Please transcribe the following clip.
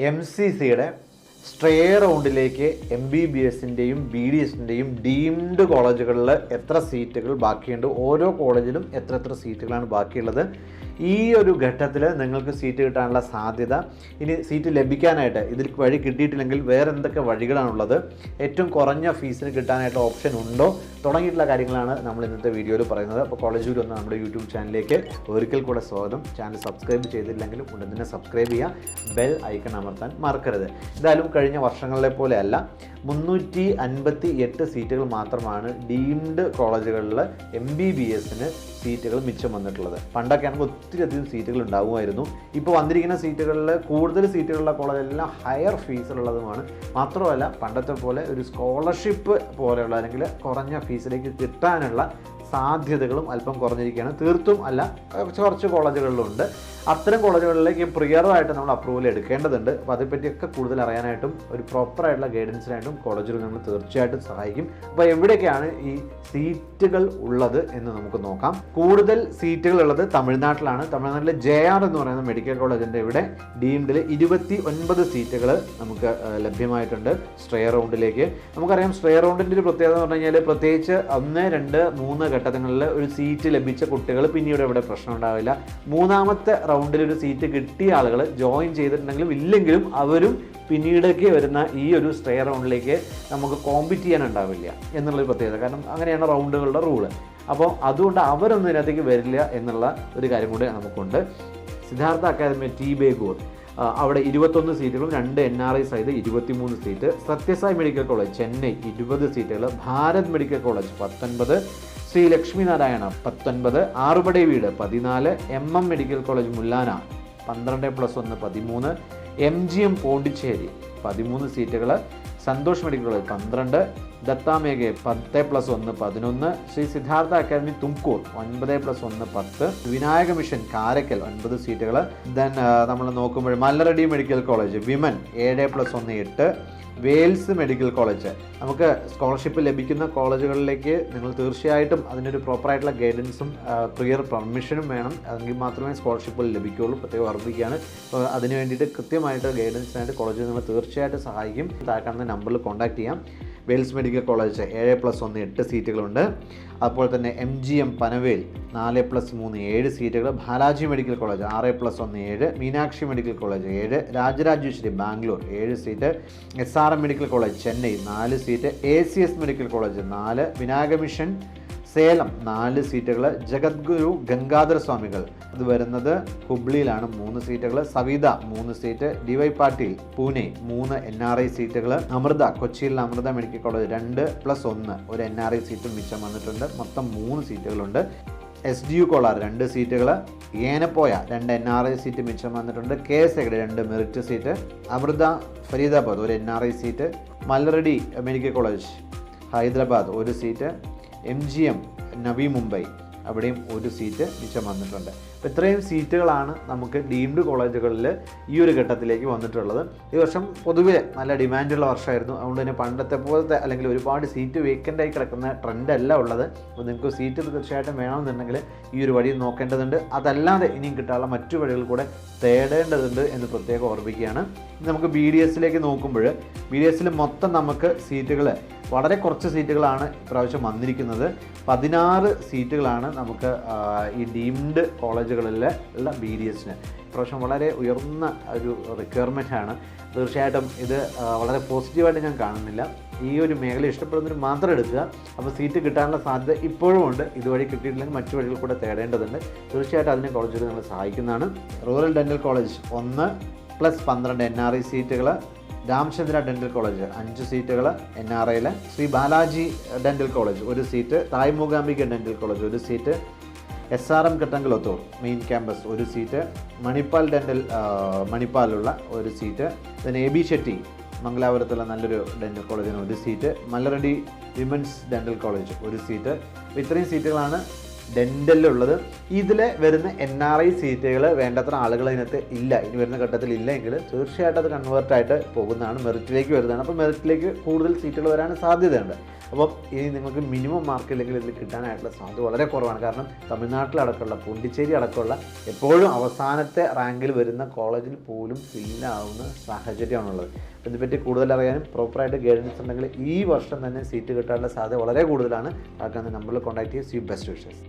M C സിയുടെ stray റൗണ്ടിലേക്ക് M B B എസിന്റെയും ബി ഡി എസിന്റെയും ഡീംഡ് കോളേജുകളിൽ എത്ര സീറ്റുകൾ ബാക്കിയുണ്ട്? ഓരോ കോളേജിലും എത്ര എത്ര സീറ്റുകളാണ് ബാക്കിയുള്ളത്? ഈ ഒരു ഘട്ടത്തിൽ നിങ്ങൾക്ക് സീറ്റ് കിട്ടാനുള്ള സാധ്യത ഇനി സീറ്റ് ലഭിക്കാനായിട്ട് ഇതിൽ വഴി കിട്ടിയിട്ടില്ലെങ്കിൽ വേറെ എന്തൊക്കെ വഴികളാണുള്ളത് ഏറ്റവും കുറഞ്ഞ ഫീസിന് കിട്ടാനായിട്ട് ഓപ്ഷൻ ഉണ്ടോ തുടങ്ങിയിട്ടുള്ള കാര്യങ്ങളാണ് നമ്മൾ ഇന്നത്തെ വീഡിയോയിൽ പറയുന്നത്. അപ്പോൾ കോളേജ് ഒന്ന് നമ്മുടെ യൂട്യൂബ് ചാനലിലേക്ക് ഒരിക്കൽ കൂടെ സ്വാഗതം. ചാനൽ സബ്സ്ക്രൈബ് ചെയ്തില്ലെങ്കിൽ ഉടൻ തന്നെ സബ്സ്ക്രൈബ് ചെയ്യുക. ബെൽ ഐക്കൺ അമർത്താൻ മറക്കരുത്. എന്തായാലും കഴിഞ്ഞ വർഷങ്ങളിലെ പോലെയല്ല മുന്നൂറ്റി അൻപത്തി എട്ട് സീറ്റുകൾ മാത്രമാണ് ഡീംഡ് കോളേജുകളിൽ എം ബി ബി എസിന് സീറ്റുകൾ മിച്ചം വന്നിട്ടുള്ളത്. പണ്ടൊക്കെ ആണെങ്കിൽ ഒത്തിരി അധികം സീറ്റുകൾ ഉണ്ടാകുമായിരുന്നു ഇപ്പോൾ വന്നിരിക്കുന്ന സീറ്റുകളിൽ കൂടുതൽ സീറ്റുകളുള്ള കോളേജെല്ലാം ഹയർ ഫീസിലുള്ളതുമാണ് മാത്രമല്ല പണ്ടത്തെ പോലെ ഒരു സ്കോളർഷിപ്പ് പോലെയുള്ള അല്ലെങ്കിൽ കുറഞ്ഞ ഫീസിലേക്ക് കിട്ടാനുള്ള സാധ്യതകളും അല്പം കുറഞ്ഞിരിക്കുകയാണ്. തീർത്തും അല്ല കുറച്ച് കോളേജുകളിലുണ്ട്. അത്തരം കോളേജുകളിലേക്ക് പ്രിയറായിട്ട് നമ്മൾ അപ്രൂവൽ എടുക്കേണ്ടതുണ്ട്. അപ്പോൾ അതേപ്പറ്റിയൊക്കെ കൂടുതൽ അറിയാനായിട്ടും ഒരു പ്രോപ്പറായിട്ടുള്ള ഗൈഡൻസിനായിട്ടും കോളേജുകൾ നമ്മൾ തീർച്ചയായിട്ടും സഹായിക്കും. അപ്പോൾ എവിടെയൊക്കെയാണ് ഈ സീറ്റുകൾ ഉള്ളത് എന്ന് നമുക്ക് നോക്കാം. കൂടുതൽ സീറ്റുകൾ ഉള്ളത് തമിഴ്നാട്ടിലാണ്. തമിഴ്നാട്ടിലെ ജെ ആർ എന്ന് പറയുന്ന മെഡിക്കൽ കോളേജിന്റെ ഇവിടെ ഡീംഡിൽ ഇരുപത്തി ഒൻപത് സീറ്റുകൾ നമുക്ക് ലഭ്യമായിട്ടുണ്ട് സ്ട്രേ റൗണ്ടിലേക്ക്. നമുക്കറിയാം സ്ട്രേ റൗണ്ടിന്റെ ഒരു പ്രത്യേകത എന്ന് പറഞ്ഞു കഴിഞ്ഞാൽ പ്രത്യേകിച്ച് ഒന്ന് രണ്ട് മൂന്ന് ഘട്ടങ്ങളിൽ ഒരു സീറ്റ് ലഭിച്ച കുട്ടികൾ പിന്നീട് ഇവിടെ പ്രശ്നം ഉണ്ടാവില്ല. മൂന്നാമത്തെ റൗണ്ടിൽ ഒരു സീറ്റ് കിട്ടിയ ആളുകൾ ജോയിൻ ചെയ്തിട്ടുണ്ടെങ്കിലും ഇല്ലെങ്കിലും അവരും പിന്നീടേക്ക് വരുന്ന ഈ ഒരു സ്റ്റേ റൗണ്ടിലേക്ക് നമുക്ക് കോമ്പീറ്റ് ചെയ്യാനുണ്ടാവില്ല എന്നുള്ളൊരു പ്രത്യേകത. കാരണം അങ്ങനെയാണ് റൗണ്ടുകളുടെ റൂൾ അപ്പോൾ അതുകൊണ്ട് അവരൊന്നും ഇതിനകത്തേക്ക് വരില്ല എന്നുള്ള ഒരു കാര്യം കൂടി നമുക്കുണ്ട്. സിദ്ധാർത്ഥ അക്കാദമി ടി ബേഗൂർ അവിടെ ഇരുപത്തൊന്ന് സീറ്റുകളും രണ്ട് എൻ ആർ ഐ സൈഡ് ഇരുപത്തിമൂന്ന് seat Sathyasai medical college Chennai ഇരുപത് സീറ്റുകൾ ഭാരത് മെഡിക്കൽ കോളേജ് പത്തൊൻപത്. ശ്രീ ലക്ഷ്മിനാരായണ പത്തൊൻപത് ആറുപടി വീട് പതിനാല് M M medical college Mullana പന്ത്രണ്ട് പ്ലസ് ഒന്ന് പതിമൂന്ന് എം ജി എം പോണ്ടിച്ചേരി പതിമൂന്ന് സീറ്റുകൾ സന്തോഷ് മെഡിക്കൽ കോളേജ് പന്ത്രണ്ട് ദത്താമേഖ പത്ത് പ്ലസ് ഒന്ന് പതിനൊന്ന് ശ്രീ സിദ്ധാർത്ഥ അക്കാദമി തുംകൂർ ഒൻപത് പ്ലസ് ഒന്ന് പത്ത് വിനായക മിഷൻ കാരക്കൽ ഒൻപത് സീറ്റുകൾ ദെൻ നമ്മൾ നോക്കുമ്പോൾ മല്ലറടി മെഡിക്കൽ കോളേജ് വിമൻ ഏഴ് പ്ലസ് ഒന്ന് എട്ട് വേൽസ് മെഡിക്കൽ കോളേജ്. നമുക്ക് സ്കോളർഷിപ്പ് ലഭിക്കുന്ന കോളേജുകളിലേക്ക് നിങ്ങൾ തീർച്ചയായിട്ടും അതിനൊരു പ്രോപ്പറായിട്ടുള്ള ഗൈഡൻസും പ്രിയർ പെർമിഷനും വേണം. എങ്കിൽ മാത്രമേ സ്കോളർഷിപ്പ് ലഭിക്കുകയുള്ളൂ പ്രത്യേകം ഓർമ്മിക്കുകയാണ്. അപ്പോൾ അതിന് വേണ്ടിയിട്ട് കൃത്യമായിട്ട് ഗൈഡൻസിനായിട്ട് കോളേജിൽ നിങ്ങൾ തീർച്ചയായിട്ടും സഹായിക്കും. താഴെ കാണുന്ന നമ്പറിൽ കോൺടാക്ട് ചെയ്യാം. വെയിൽസ് മെഡിക്കൽ കോളേജ് ഏഴ് പ്ലസ് ഒന്ന് എട്ട് സീറ്റുകളുണ്ട്. അതുപോലെ തന്നെ എം ജി എം പനവേൽ നാല് പ്ലസ് മൂന്ന് ഏഴ് സീറ്റുകൾ. ബാലാജി മെഡിക്കൽ കോളേജ് ആറ് പ്ലസ് ഒന്ന് ഏഴ് മീനാക്ഷി മെഡിക്കൽ കോളേജ് ഏഴ് രാജരാജേശ്വരി ബാംഗ്ലൂർ ഏഴ് seat S R M medical college Chennai നാല് seat A C S medical college നാല് വിനായക മിഷൻ സേലം നാല് സീറ്റുകൾ ജഗദ്ഗുരു ഗംഗാധര സ്വാമികൾ. അത് വരുന്നത് ഹുബ്ലിയിലാണ് മൂന്ന് സീറ്റുകൾ സവിത മൂന്ന് seat. D Y Patil Pune മൂന്ന് എൻ ആർ ഐ സീറ്റുകൾ അമൃത കൊച്ചിയിലെ അമൃത മെഡിക്കൽ കോളേജ് രണ്ട് പ്ലസ് ഒന്ന്. ഒരു എൻ ആർ ഐ സീറ്റും മിച്ചം വന്നിട്ടുണ്ട്. മൊത്തം മൂന്ന് സീറ്റുകളുണ്ട്. എസ് ഡി യു കോളാർ രണ്ട് സീറ്റുകൾ ഏനപ്പോയ രണ്ട് എൻ ആർ ഐ സീറ്റ് മിച്ചം വന്നിട്ടുണ്ട്. കെ എസ് എഗഡ് രണ്ട് മെറിറ്റ് സീറ്റ്. അമൃത ഫരീദാബാദ് ഒരു N R I seat. Malla Reddy medical college Hyderabad ഒരു seat. M G M Navi Mumbai അവിടെയും ഒരു സീറ്റ് മിച്ചം വന്നിട്ടുണ്ട്. അപ്പോൾ ഇത്രയും സീറ്റുകളാണ് നമുക്ക് ഡീംഡ് കോളേജുകളിൽ ഈ ഒരു ഘട്ടത്തിലേക്ക് വന്നിട്ടുള്ളത്. ഈ വർഷം പൊതുവെ നല്ല ഡിമാൻഡുള്ള വർഷമായിരുന്നു. അതുകൊണ്ട് തന്നെ പണ്ടത്തെ പോലത്തെ അല്ലെങ്കിൽ ഒരുപാട് സീറ്റ് വേക്കന്റ് ആയി കിടക്കുന്ന ട്രെൻഡ് അല്ല ഉള്ളത്. അപ്പോൾ നിങ്ങൾക്ക് സീറ്റ് തീർച്ചയായിട്ടും വേണമെന്നുണ്ടെങ്കിൽ ഈ ഒരു വഴി നോക്കേണ്ടതുണ്ട്. അതല്ലാതെ ഇനിയും കിട്ടാനുള്ള മറ്റു വഴികൾ കൂടെ തേടേണ്ടതുണ്ട് എന്ന് പ്രത്യേകം ഓർമ്മിക്കുകയാണ്. നമുക്ക് ബി ഡി എസിലേക്ക് നോക്കുമ്പോൾ എസിൽ മൊത്തം നമുക്ക് സീറ്റുകൾ വളരെ കുറച്ച് സീറ്റുകളാണ് ഇപ്രാവശ്യം വന്നിരിക്കുന്നത്. പതിനാറ് സീറ്റുകളാണ് നമുക്ക് ഈ ഡീംഡ് കോളേജുകളിൽ ഉള്ള ബി ഡി എസിന് ഇപ്രാവശ്യം വളരെ ഉയർന്ന ഒരു റിക്വയർമെന്റ് ആണ്. തീർച്ചയായിട്ടും ഇത് വളരെ പോസിറ്റീവായിട്ട് ഞാൻ കാണുന്നില്ല. ഈ ഒരു മേഖല ഇഷ്ടപ്പെടുന്നവർ മാത്രം എടുക്കുക. അപ്പോൾ സീറ്റ് കിട്ടാനുള്ള സാധ്യത ഇപ്പോഴും ഉണ്ട്. ഇതുവഴി കിട്ടിയിട്ടില്ലെങ്കിൽ മറ്റു വഴികൾ കൂടെ തേടേണ്ടതുണ്ട്. തീർച്ചയായിട്ടും അതിനെ കോളേജുകൾ നമ്മൾ സഹായിക്കുന്നതാണ്. റൂറൽ ഡെന്റൽ കോളേജ് ഒന്ന് പ്ലസ് പന്ത്രണ്ട് എൻ ആർ ഐ സീറ്റുകൾ രാമചന്ദ്ര ഡെന്റൽ കോളേജ് അഞ്ച് സീറ്റുകൾ എൻ ആർ ഐയിൽ ശ്രീ ബാലാജി ഡെന്റൽ കോളേജ് ഒരു seat Thai Mookambika dental college ഒരു seat S R M Kattankulathur main campus ഒരു സീറ്റ് മണിപ്പാൽ ഡെന്റൽ മണിപ്പാലുള്ള ഒരു സീറ്റ് പിന്നെ എ ബി ഷെട്ടി മംഗലാപുരത്തുള്ള നല്ലൊരു ഡെന്റൽ കോളേജിന് ഒരു seat Malla Reddy women's dental college ഒരു സീറ്റ് ഇത്രയും സീറ്റുകളാണ് ഡെന്റലിലുള്ളത് ഇതിൽ വരുന്ന എൻ ആർ ഐ സീറ്റുകൾ വേണ്ടത്ര ആളുകൾ ഇതിനകത്ത് ഇല്ല. ഇനി വരുന്ന ഘട്ടത്തിൽ ഇല്ലെങ്കിൽ തീർച്ചയായിട്ടും അത് കൺവേർട്ട് ആയിട്ട് പോകുന്നതാണ്. മെറിറ്റിലേക്ക് വരുന്നതാണ്. അപ്പോൾ മെറിറ്റിലേക്ക് കൂടുതൽ സീറ്റുകൾ വരാൻ സാധ്യതയുണ്ട്. അപ്പം ഇനി നിങ്ങൾക്ക് മിനിമം മാർക്ക് ഇല്ലെങ്കിൽ ഇതിൽ കിട്ടാനായിട്ടുള്ള സാധ്യത വളരെ കുറവാണ്. കാരണം തമിഴ്നാട്ടിലടക്കമുള്ള പോണ്ടിച്ചേരി അടക്കമുള്ള എപ്പോഴും അവസാനത്തെ റാങ്കിൽ വരുന്ന കോളേജിൽ പോലും ഫില്ലാവുന്ന സാഹചര്യമാണുള്ളത്. അപ്പോൾ ഇതിനെപ്പറ്റി കൂടുതൽ അറിയാനും പ്രോപ്പറായിട്ട് ഗൈഡൻസ് ഉണ്ടെങ്കിൽ ഈ വർഷം തന്നെ സീറ്റ് കിട്ടാനുള്ള സാധ്യത വളരെ കൂടുതലാണ്. ആക്കാൻ നമ്പറിൽ കോൺടാക്ട് ചെയ്യുക സി ബെസ്റ്റ് വിഷസ്